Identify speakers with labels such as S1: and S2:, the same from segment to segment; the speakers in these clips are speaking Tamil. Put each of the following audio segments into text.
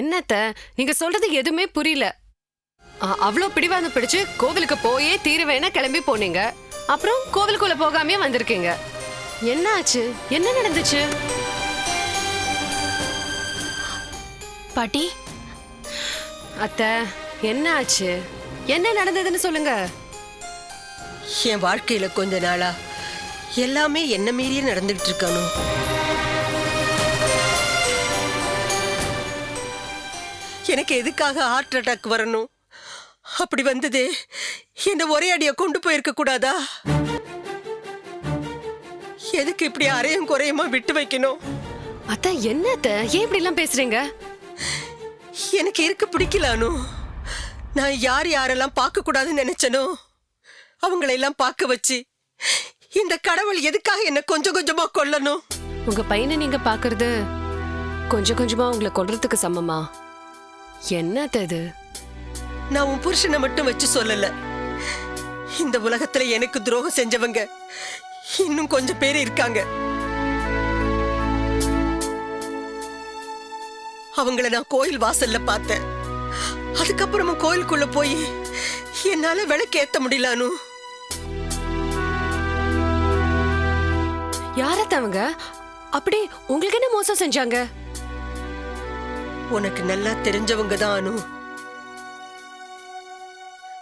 S1: என்னத்த? நீங்க சொல்றது எதுவுமே புரியல. அவ்வளோ பிடிவாதம் பிடிச்சு கோவிலுக்கு போயே தீருவேனா கிளம்பி போனீங்க. அப்புறம் கோவிலுக்குள்ள போகாமே வந்திருக்கீங்க. என்ன ஆச்சு? என்ன நடந்துச்சு?
S2: பாட்டி?
S1: அத்த என்ன ஆச்சு? என்ன நடந்ததுன்னு சொல்லுங்க.
S3: என் வாழ்க்கையில கொஞ்ச நாளா எல்லாமே என்ன மீறியே நடந்துகிட்டு இருக்கானோ எனக்கு எதுக்காக ஹார்ட் அட்டாக் வரணும்? அப்படி வந்ததே என்ன ஒரே அடியா கொண்டு போயிருக்க கூடாதா? எதுக்கு இப்படி அரையும் குறையுமா விட்டு வைக்கணும்?
S1: அத்த என்னத்த ஏன் இப்படி எல்லாம் பேசுறீங்க?
S3: எனக்கு இருக்க பிடிக்கலானு நான் யார் யாரெல்லாம் பார்க்க கூடாதுன்னு நினைச்சனோ அவங்களெல்லாம் பார்க்க வச்சு இந்த கடவுள் எதுக்காக என்ன கொஞ்சம் கொஞ்சமா கொல்லணும்?
S1: உங்க பையனை நீங்க பாக்குறது கொஞ்சம் கொஞ்சமா உங்களை கொல்றதுக்கு சமமா? என்னத்த? இது
S3: நான் உன் புருஷனை மட்டும் வச்சு சொல்லல. இந்த உலகத்துல எனக்கு துரோகம் செஞ்சவங்க இன்னும் கொஞ்சம் பேர் இருக்காங்க. அவங்கள நான் கோயில் வாசல்ல பார்த்தேன். அதுக்கப்புறமா கோயிலுக்குள்ள போய் என்னால விளக்கு ஏத்த முடியலானு.
S1: யாரத்த அவங்க அப்படி உங்களுக்கு என்ன மோசம் செஞ்சாங்க?
S3: உனக்கு நல்லா தெரிஞ்சவங்க தான் அனு.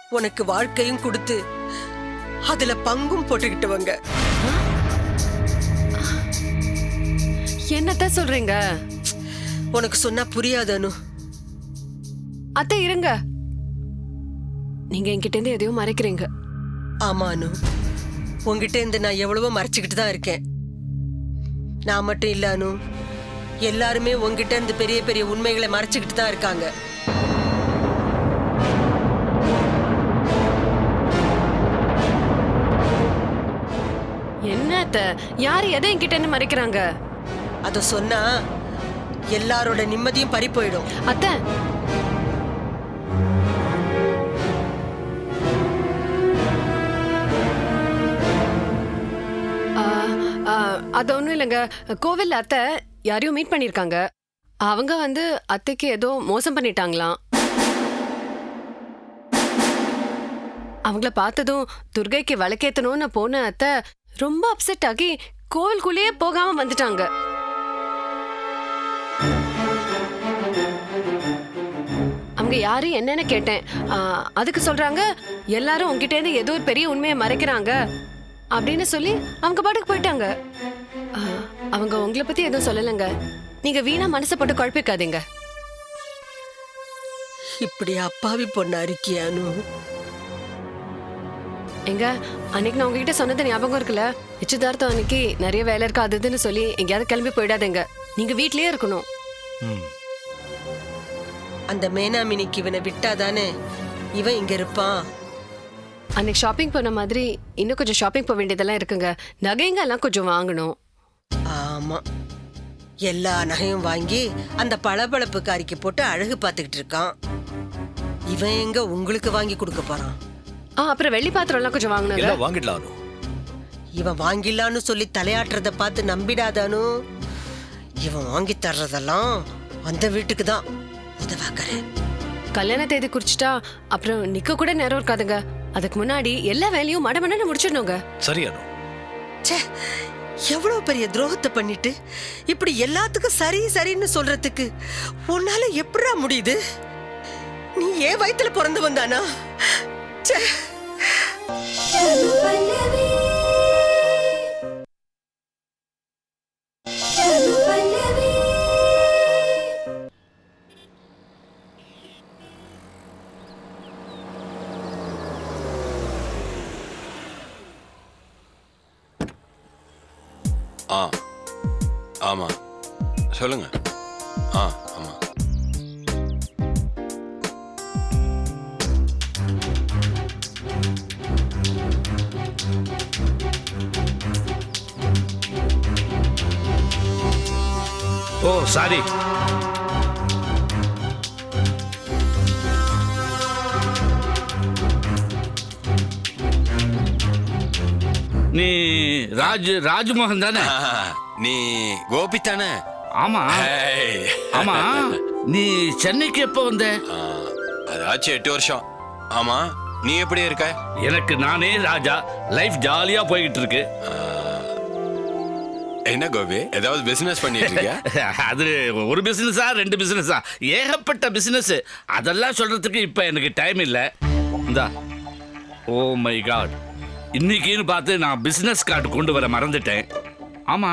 S3: உனக்கு வாழ்க்கையும் கொடுத்து அதுல பங்கும் போட்டுக்கிட்டவங்க.
S1: என்னத்த சொல்றீங்க?
S3: உனக்கு சொன்னா புரியாது அனு.
S1: அத்தை இருங்க. நீங்க என்கிட்ட இருந்து எதையும் மறைக்கிறீங்க.
S3: ஆமா அனு. உங்ககிட்ட இருந்து நான் எவ்வளவோ மறைச்சுக்கிட்டு தான் இருக்கேன். நான் மட்டும் இல்ல அனு. எல்லாருமே உங்ககிட்ட இருந்து பெரிய பெரிய உண்மைகளை மறைச்சுக்கிட்டு தான் இருக்காங்க.
S1: என்னத்த யார் எதை என்கிட்ட இருந்து மறைக்கிறாங்க?
S3: அத சொன்னா எல்லாரோட நிம்மதியும் பறி போயிடும்.
S1: அத்தை! அது ஒன்றும் இல்லைங்க. கோவில்ல அத்தை யாரையும் மீட் பண்ணியிருக்காங்க அவங்க வந்து அத்தைக்கு ஏதோ மோசம் பண்ணிட்டாங்களாம். அவங்கள பார்த்ததும் துர்கைக்கு விளக்கேத்தணும்னு போன அத்தை ரொம்ப அப்செட் ஆகி கோவிலுக்குள்ளேயே போகாம வந்துட்டாங்க. அவங்க யாரு என்னன்னு கேட்டேன். அதுக்கு சொல்றாங்க எல்லாரும் உங்ககிட்ட இருந்து ஏதோ ஒரு பெரிய உண்மையை மறைக்கிறாங்க அப்படின்னு சொல்லி அவங்க பாட்டுக்கு போயிட்டாங்க. அவங்க உங்களை பத்தி எதுவும் சொல்லலைங்க. நீங்க வீணா மனசை போட்டு குழப்பிக்காதீங்க.
S3: இப்படி அப்பாவி பொண்ணு இருக்கியானு
S1: எங்க அன்னைக்கு நான் உங்ககிட்ட சொன்னது ஞாபகம் இருக்குல்ல? நிச்சயதார்த்தம் அன்னைக்கு நிறைய வேலை இருக்கு அது இதுன்னு சொல்லி எங்கேயாவது கிளம்பி போயிடாதீங்க. நீங்க வீட்லயே இருக்கணும்.
S4: ம்.
S3: அந்த மேனாமினிக்கு இவனை விட்டாதானே? இவன் இங்க இருப்பான்.
S1: அன்னைக்கு ஷாப்பிங் போன மாதிரி இன்னும் கொஞ்சம் ஷாப்பிங் போக வேண்டியதெல்லாம் இருக்குங்க. நகைங்க எல்லாம் கொஞ்சம் வாங்கணும்.
S3: ஆமா. எல்லா நகையும் வாங்கி அந்த பளபளப்புக்காரிக்கு போட்டு அழகு பார்த்துக்கிட்டு இருக்கான். இவன் எங்க உங்களுக்கு வாங்கி கொடுக்க போறான்?
S1: ஆ அப்புறம் வெள்ளி பாத்திரம் எல்லாம் கொஞ்சம் வாங்கணுங்க
S4: எல்லாம் வாங்கிடலாம் அனு.
S3: இவன் வாங்கிடலான்னு சொல்லி தலையாட்டுறத பார்த்து நம்பிடாதானு இவன் வாங்கி தர்றதெல்லாம் அந்த வீட்டுக்கு தான். உதவாக்கறேன்
S1: கல்யாண தேதி குறிச்சிட்டா அப்புறம் நிக்க கூட நேரம் இருக்காதுங்க. அதுக்கு முன்னாடி எல்லா வேலையும் மடமடன்னு முடிச்சிடணுங்க.
S4: சரி அனு.
S3: ச்சே எவ்வளவு பெரிய துரோகத்தை பண்ணிட்டு? இப்படி எல்லாத்துக்கும் சரி சரின்னு சொல்றதுக்கு உன்னால எப்படா முடியுது? நீ ஏன் வயித்துல பிறந்து வந்தானா? ச்சே.
S5: ஆ ஆமாம் சொல்லுங்க. ஆ ஆமாம்
S4: ஓ சாரி.
S6: நீ ராஜ் ராஜ்மோகன் தானே?
S5: நீ கோபி தானே?
S4: ஆமா. ஆமா. நீ சென்னைக்கு எப்போ வந்த?
S5: ஆ, அதாச்சும் எட்டு வருஷம். ஆமா நீ எப்படி இருக்க?
S4: எனக்கு நானே ராஜா. லைஃப் ஜாலியா போய்கிட்டு இருக்கு
S5: என்ன கோபி? ஏதாவது பிசினஸ் பண்ணிட்டு இருக்கியா?
S4: அது ஒரு பிசினஸா ரெண்டு பிசினஸா ஏகப்பட்ட பிசினஸ் அதெல்லாம் சொல்றதுக்கு இப்ப எனக்கு டைம் இல்ல. இந்தா. ஓ மை காட் இன்னைக்குன்னு பார்த்து நான் பிசினஸ் கார்டு கொண்டு வர மறந்துட்டேன். ஆமா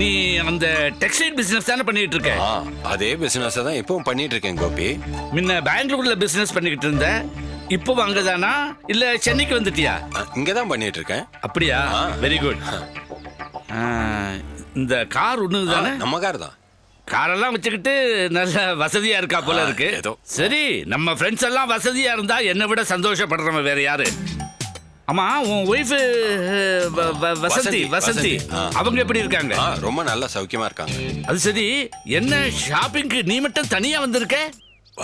S4: நீ அந்த டெக்ஸ்டைல் பிசினஸ் தானே பண்ணிட்டு இருக்க?
S5: ஆ அதே பிசினஸ் தான் இப்பவும் பண்ணிட்டு இருக்கேன் கோபி.
S4: முன்ன பெங்களூர்ல பிசினஸ் பண்ணிக்கிட்டு இருந்த இப்போ அங்கதானா இல்ல சென்னைக்கு வந்துட்டியா?
S5: இங்க தான் பண்ணிட்டு இருக்கேன்.
S4: அப்படியா. வெரி குட் இந்த கார் ஒண்ணு
S5: ஆ,
S4: தானே?
S5: நம்ம கார் தான்.
S4: காரெல்லாம் வச்சுக்கிட்டு நல்ல வசதியா இருக்கா போல இருக்கு.
S5: ஏதோ.
S4: சரி நம்ம ஃப்ரெண்ட்ஸ் எல்லாம் வசதியா இருந்தா என்னை விட சந்தோஷப்படுறவன் வேற யாரு? ஆமா உன் ஒய்ஃப் வசந்தி
S5: வசந்தி.
S4: அவங்க எப்படி இருக்காங்க?
S5: ரொம்ப நல்லா சௌக்கியமா இருக்காங்க.
S4: அது சரி என்ன ஷாப்பிங்க்கு நீ மட்டும் தனியா வந்திருக்க?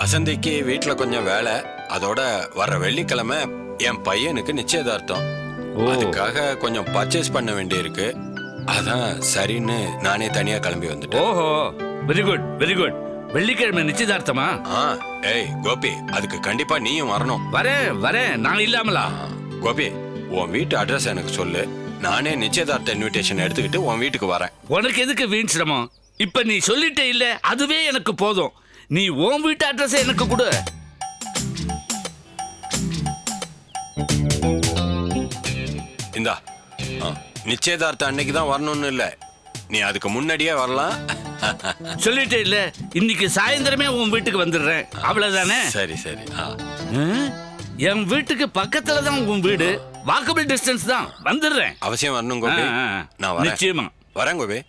S5: வசந்திக்கு வீட்ல கொஞ்சம் வேலை. அதோட வர்ற வெள்ளிக்கிழமை என் பையனுக்கு நிச்சயதார்த்தம். அதுக்காக கொஞ்சம் பர்ச்சேஸ் பண்ண வேண்டியிருக்கு. அதான் சரின்னு நானே தனியா கிளம்பி வந்துட்டேன்.
S4: ஓஹோ வெரி குட் வெரி குட் வெள்ளிக்கிழமை நிச்சயதார்த்தமா?
S5: ஆ ஏய் கோபி அதுக்கு கண்டிப்பா நீயும் வரணும்.
S4: வரேன் வரேன். நான் இல்லாமலா?
S5: கோபி உன் வீட்டு அட்ரஸ் எனக்கு சொல்லு. நானே நிச்சயதார்த்த இன்விடேஷன் எடுத்துக்கிட்டு உன் வீட்டுக்கு வரேன்.
S4: உனக்கு எதுக்கு வீண் சிரமம்? இப்ப நீ சொல்லிட்டே இல்ல அதுவே எனக்கு போதும். நீ உன் வீட்டு அட்ரஸ் எனக்கு கொடு.
S5: இந்தா ஆ, நிச்சயதார்த்த அன்னைக்கு தான் வரணும்னு இல்ல. நீ அதுக்கு முன்னாடியே வரலாம்.
S4: சொல்லிட்டே இல்ல. இன்னைக்கு சாயந்தரமே உன் வீட்டுக்கு வந்துடுறேன். அவ்வளவுதானே?
S5: சரி சரி?
S4: என் வீட்டுக்கு பக்கத்துல தான் உன் வீடு. வாக்கபிள் டிஸ்டன்ஸ் தான். வந்துடுறேன்.
S5: அவசியம் வரணும் கோபி. நான்
S4: நிச்சயமா.
S5: வரேன் Gopi.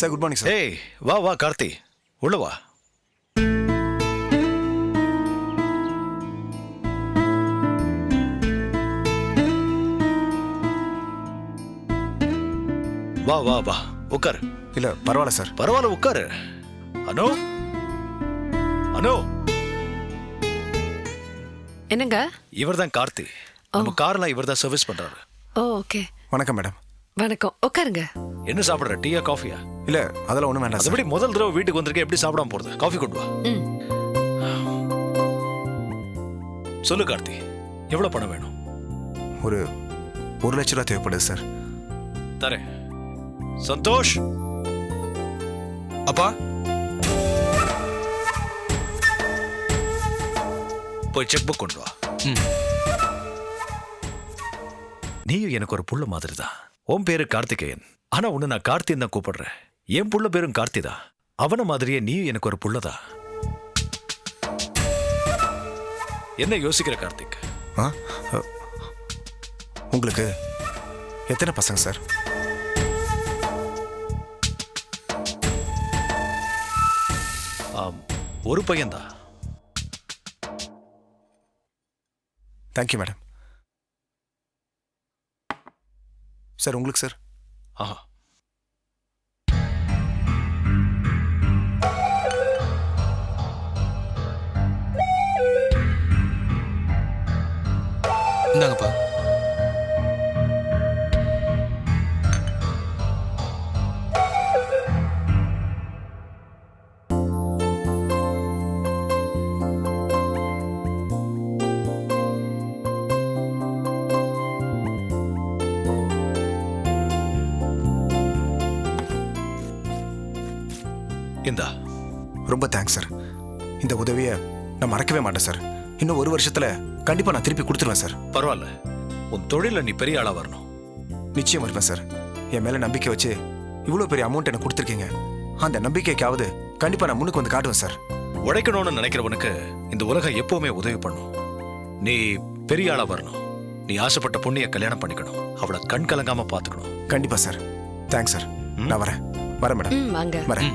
S2: Sir good morning sir
S6: ஏய் வா வா கார்த்தி. உள்ள வா. வா வா வா. உட்காரு
S2: இல்ல பரவாயில்ல சார்
S6: பரவாயில்ல உட்காரு அனு? அனு?
S1: என்னங்க?
S6: இவர்தான் கார்த்தி. நம்ம கார்லாம் இவர்தான் சர்வீஸ் பண்றாரு.
S1: ஓ ஓகே.
S2: வணக்கம் மேடம்
S1: வணக்கம். உட்காருங்க
S6: என்ன சாப்பிடுற? டீயா காஃபியா
S2: இல்ல அதெல்லாம் ஒண்ணும் வேண்டாம்
S6: அதுபடி முதல் தடவை வீட்டுக்கு வந்திருக்க எப்படி சாப்பிடாம போறது? காஃபி கொண்டு வா.
S1: ம்.
S6: சொல்லு கார்த்தி. எவ்வளவு பணம் வேணும்?
S2: ஒரு ஒரு லட்ச ரூபா தேவைப்படுது சார்
S6: தரேன். சந்தோஷ்!
S2: அப்பா!
S6: போய் செக் புக் கொண்டு வா. நீயும் எனக்கு ஒரு புள்ள மாதிரி தான் உன் பேரு கார்த்திகேயன். ஆனா உன்னை நான் கார்த்தின்னு தான் கூப்பிடுறேன். என் புள்ள பேரும் கார்த்தி தான் அவன மாதிரியே நீயும் எனக்கு ஒரு புள்ளதான் என்ன யோசிக்கிற கார்த்திக்?
S2: ஆ? உங்களுக்கு எத்தனை பசங்க சார்?
S6: ஆம், ஒரு பையன்தான்.
S2: தேங்க்யூ மேடம் சார் உங்களுக்கு சார்?
S6: ஆஹா.
S2: இந்தாங்கப்பா. மறக்கவே மாட்டேன் சார் இன்னும் ஒரு வருஷத்துல கண்டிப்பா நான் திருப்பி கொடுத்துருவேன் சார்
S6: பரவாயில்ல உன் தொழில நீ பெரிய ஆளா வரணும்.
S2: நிச்சயம் இருப்பேன் சார் என் மேல நம்பிக்கை வச்சு இவ்வளோ பெரிய அமௌண்ட் எனக்கு கொடுத்துருக்கீங்க. அந்த நம்பிக்கைக்காவது கண்டிப்பா நான் முன்னுக்கு வந்து காட்டுவேன் சார்
S6: உழைக்கணும்னு நினைக்கிறவனுக்கு இந்த உலகம் எப்பவுமே உதவி பண்ணும். நீ பெரிய ஆளா வரணும். நீ ஆசைப்பட்ட பொண்ணிய கல்யாணம் பண்ணிக்கணும். அவளை கண் கலங்காம பாத்துக்கணும்
S2: கண்டிப்பா சார் தேங்க்ஸ் சார் நான் வரேன். வரேன் மேடம்
S1: வாங்க.
S2: வரேன்.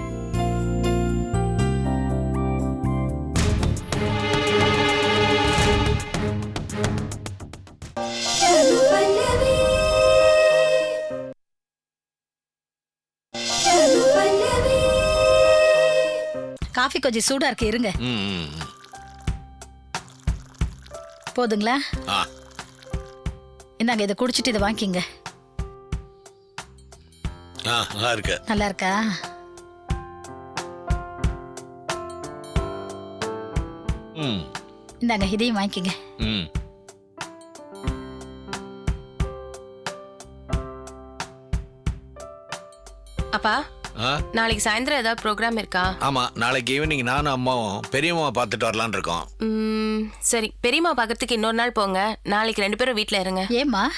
S7: காஃபி கொஞ்சம் சூடா இருக்கு இருங்க. போதுங்களா? இந்தாங்க இதை குடிச்சிட்டு இதை வாங்கிக்கிங்க.
S8: நல்லா இருக்கு.
S7: நல்லா இருக்கா?
S8: ம்.
S7: இந்தாங்க இதையும் வாங்கிக்கிங்க.
S8: ம்.
S9: அப்பா நாளைக்கு சாயந்தரம் ஏதாவது ப்ரோக்ராம் இருக்கா?
S8: ஆமா நாளைக்கு ஈவினிங் நானும் அம்மாவும் பெரியம்மாவை பார்த்துட்டு வரலான்னு இருக்கோம்.
S9: ம், சரி. பெரியம்மா பார்க்கறதுக்கு இன்னொரு நாள் போங்க. நாளைக்கு ரெண்டு பேரும் வீட்டில் இருங்க.
S7: ஏம்மா?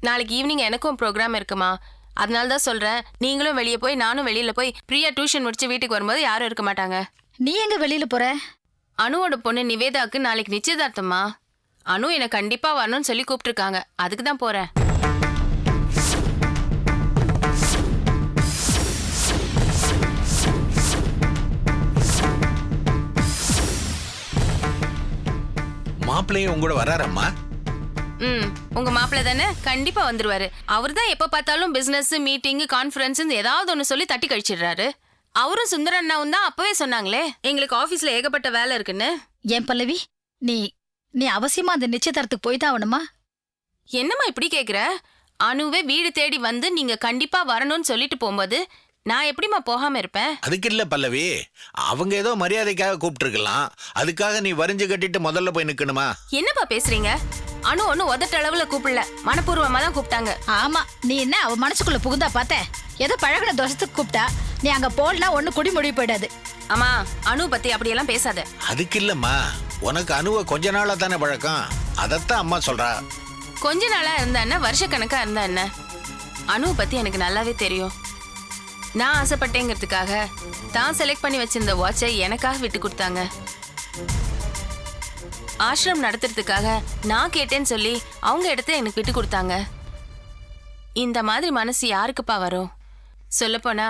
S9: நாளைக்கு ஈவினிங் எனக்கும் ப்ரோக்ராம் இருக்குமா? அதனால தான் சொல்கிறேன் நீங்களும் வெளியே போய் நானும் வெளியில் போய் பிரியா டியூஷன் முடிச்சு வீட்டுக்கு வரும்போது யாரும் இருக்க மாட்டாங்க.
S7: நீ எங்க வெளியில போற?
S9: அனுவோட பொண்ணு நிவேதாக்கு நாளைக்கு நிச்சயதார்த்தமா அனு என்னை கண்டிப்பாக வரணும்னு சொல்லி கூப்பிட்டுருக்காங்க. அதுக்கு தான் போகிறேன்
S8: மாப்பிள்ளையும் உங்க கூட வராரம்மா
S9: ம் உங்க மாப்பிள்ளை தானே? கண்டிப்பா வந்துருவாரு. அவர் தான் எப்ப பார்த்தாலும் பிசினஸ் மீட்டிங் கான்ஃபரன்ஸ் ஏதாவது ஒன்று சொல்லி தட்டி கழிச்சிடுறாரு. அவரும் சுந்தர அண்ணாவும் தான் அப்பவே சொன்னாங்களே எங்களுக்கு ஆபீஸ்ல ஏகப்பட்ட வேலை இருக்குன்னு.
S7: ஏன் பல்லவி? நீ நீ அவசியமா அந்த நிச்சயதார்த்தத்துக்கு போய் தான் ஆகணுமா?
S9: என்னம்மா இப்படி கேக்குற? அனுவே வீடு தேடி வந்து நீங்க கண்டிப்பா வரணும்னு சொல்லிட்டு போகும்போது நான் எப்படிம்மா போகாம இருப்பேன்?
S8: அதுக்கு இல்ல பல்லவி. அவங்க ஏதோ மரியாதைக்காக கூப்பிட்டுருக்கலாம் அதுக்காக நீ வரிஞ்சு கட்டிட்டு முதல்ல போய் நிக்கணுமா?
S9: என்னப்பா பேசுறீங்க? அனு ஒன்னும் உதட்ட அளவுல கூப்பிடல. மனப்பூர்வமா தான் கூப்பிட்டாங்க.
S7: ஆமா நீ என்ன அவ மனசுக்குள்ள புகுந்தா பார்த்த ஏதோ பழகின தோசத்துக்கு கூப்பிட்டா நீ அங்க போடனா ஒண்ணு குடி முடிவு போயிடாது.
S9: அம்மா அனு பத்தி அப்படியெல்லாம் பேசாத.
S8: அதுக்கு இல்லம்மா. உனக்கு அணுவ கொஞ்ச நாளா தானே பழக்கம்? அதைத்தான் அம்மா சொல்றா.
S9: கொஞ்ச நாளா இருந்தா என்ன? வருஷக்கணக்கா இருந்தா என்ன? அனுவை பத்தி எனக்கு நல்லாவே தெரியும். நான் ஆசைப்பட்டேங்கிறதுக்காக தான் செலக்ட் பண்ணி வச்சிருந்த வாட்சை எனக்காக விட்டு கொடுத்தாங்க. ஆசிரம் நடத்துறதுக்காக நான் கேட்டேன்னு சொல்லி அவங்க இடத்த எனக்கு விட்டு கொடுத்தாங்க. இந்த மாதிரி மனசு யாருக்குப்பா வரும்? சொல்லப்போனா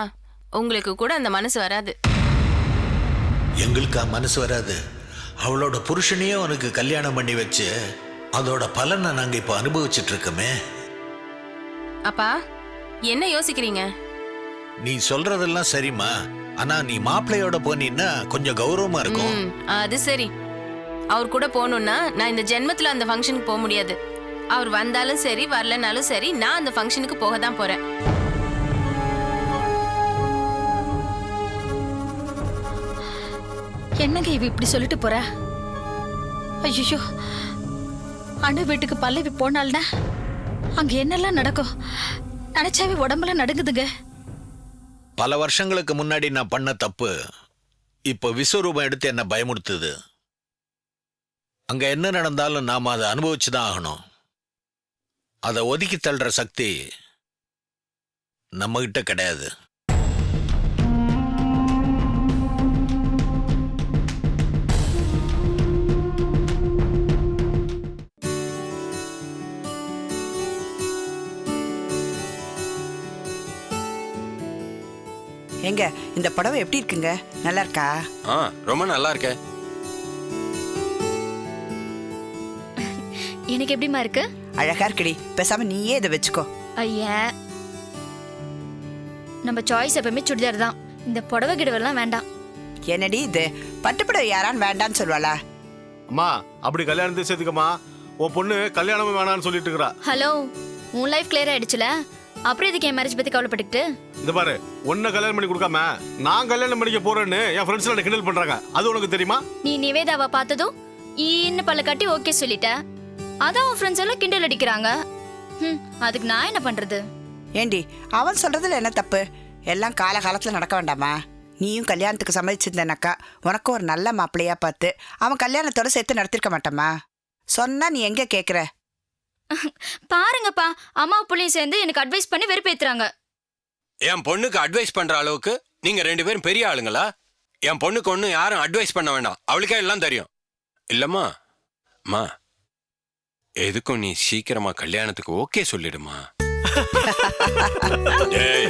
S9: உங்களுக்கு கூட அந்த மனசு வராது.
S8: எங்களுக்கு மனசு வராது? அவளோட புருஷனையே உனக்கு கல்யாணம் பண்ணி வச்சு அதோட பலனை நாங்க இப்போ அனுபவிச்சுட்டு இருக்கோமே.
S9: அப்பா என்ன யோசிக்கிறீங்க?
S8: நீ சொல்றதெல்லாம் சரிம்மா. ஆனா நீ மாப்பிள்ளையோட போனீன்னா கொஞ்சம் கௌரவமா இருக்கும்.
S9: ம், அது சரி. அவர் கூட போகணும்னா நான் இந்த ஜென்மத்துல அந்த ஃபங்க்ஷனுக்கு போக முடியாது. அவர் வந்தாலும் சரி வரலனாலும் சரி நான் அந்த ஃபங்க்ஷனுக்கு போக தான் போறேன்.
S7: என்னங்க இவ இப்படி சொல்லிட்டு போற? ஐயோ அணு வீட்டுக்கு பல்லவி போனால்னா அங்க என்னெல்லாம் நடக்கும்? நினைச்சாவே உடம்புல நடுங்குதுங்க.
S8: பல வருஷங்களுக்கு முன்னாடி நான் பண்ண தப்பு. இப்போ விஸ்வரூபம் எடுத்து என்னை பயமுறுத்துது. அங்கே என்ன நடந்தாலும் நாம் அதை அனுபவிச்சு தான் ஆகணும். அதை ஒதுக்கி தள்ளுற சக்தி நம்மகிட்ட கிடையாது.
S10: எங்க? இந்த புடவை எப்படி இருக்குங்க? நல்லா இருக்கா?
S8: ஆ ரொம்ப நல்லா இருக்கே.
S11: எனக்கு எப்படிமா இருக்கு?
S10: அழகா இருக்குடி. பேசாம நீயே இதை வச்சுக்கோ.
S11: ஐயா. நம்ம சாய்ஸ் எப்பவுமே சுடிதார் தான். இந்த புடவை கிடவெல்லாம் வேண்டாம்.
S10: என்னடி இது? பட்டு புடவை யாரான்னு வேண்டான்னு சொல்லுவாளா?
S12: அம்மா அப்படி கல்யாணத்தை சேர்த்துக்கம்மா. உன் பொண்ணு கல்யாணமே வேணாம்னு சொல்லிட்டு இருக்கிறா.
S11: ஹலோ உன் லைஃப் கிளியர் ஆயிடுச்சுல? அப்புறம் இதுக்கு என் மேரேஜ் பத்தி கவலைப்பட்டுக்கிட்டு?
S12: இந்த பாரு உன்னை கல்யாணம் பண்ணி கொடுக்காம நான் கல்யாணம் பண்ணிக்க போறேன்னு என் ஃப்ரெண்ட்ஸ் எல்லாம் கிண்டல் பண்றாங்க? அது உனக்கு தெரியுமா?
S11: நீ நிவேதாவை பார்த்ததும் ஈன்னு பல்ல கட்டி ஓகே சொல்லிட்ட. அதான் உன் ஃப்ரெண்ட்ஸ் எல்லாம் கிண்டல் அடிக்கிறாங்க. ம் அதுக்கு நான் என்ன பண்றது?
S10: ஏண்டி அவன் சொல்றதுல என்ன தப்பு? எல்லாம் காலகாலத்துல நடக்க வேண்டாமா? நீயும் கல்யாணத்துக்கு சம்மதிச்சிருந்தனாக்கா உனக்கு ஒரு நல்ல மாப்பிள்ளையா பார்த்து அவன் கல்யாணத்தோட சேர்த்து நடத்திருக்க மாட்டாமா சொன்னா நீ எங்க கேக்குற?
S11: பாருங்கப்பா அம்மா புள்ளையும் சேர்ந்து எனக்கு அட்வைஸ் பண்ணி வெறுப்பேத்துறாங்க.
S8: என் பொண்ணுக்கு அட்வைஸ் பண்ற அளவுக்கு நீங்க ரெண்டு பேரும் பெரிய ஆளுங்களா?
S5: என் பொண்ணுக்கு ஒன்றும் யாரும் அட்வைஸ் பண்ண வேண்டாம் அவளுக்கே எல்லாம் தெரியும். இல்லம்மா அம்மா எதுக்கும் நீ சீக்கிரமா கல்யாணத்துக்கு ஓகே சொல்லிடுமா? டேய்.